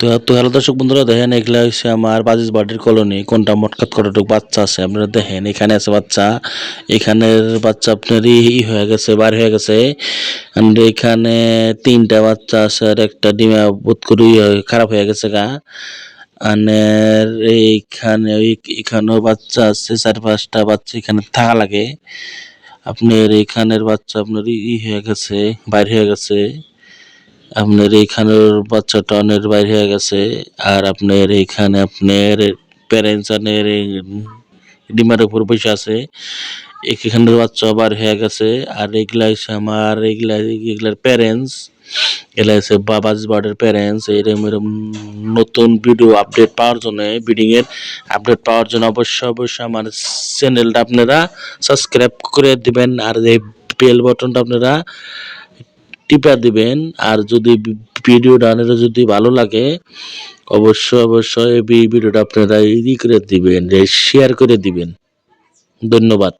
তো তো হ্যালো দর্শক বন্ধুরা, দেখেন এগুলা হচ্ছে আমার বাজিজ বার্ডের কলোনি। কোনটা মটকাত কতটুক বাচ্চা আছে? আপনারা দেখেন, এখানে আছে বাচ্চা। এখানের বাচ্চা আপনার ই হয়ে গেছে, বার হয়ে গেছে। এখানে তিনটা বাচ্চা আছে আর একটা ডিমা বোধ করি খারাপ হয়ে গেছে গা। আনের এইখানে এখানেও বাচ্চা আছে, চার পাঁচটা বাচ্চা এখানে থাকা লাগে। আপনার এইখানের বাচ্চা আপনার ই হয়ে গেছে, বাইর হয়ে গেছে। আপনার এইখানের বাচ্চাটা অনেক বাইরে হয়ে গেছে, আর আপনার এইখানে আপনার প্যারেন্টস আনের ডিমার উপর বসে আছে। এখানের বাচ্চা বার হয়ে গেছে, আর এগুলা হচ্ছে আমার, এগুলা, এগুলার প্যারেন্টস এগুলা হচ্ছে বাবাজ বার্ডের প্যারেন্টস এরকম এরকম নতুন ভিডিও আপডেট পাওয়ার জন্য বিডিং এর আপডেট পাওয়ার জন্য অবশ্যই অবশ্যই আমার চ্যানেলটা আপনারা সাবস্ক্রাইব করে দিবেন, আর এই বেল বাটনটা আপনারা টিপা দিবেন। আর যদি ভিডিও আপনাদের যদি ভালো লাগে, অবশ্যই অবশ্যই এই ভিডিওটা আপনারা ই করে দিবেন শেয়ার করে দিবেন। ধন্যবাদ।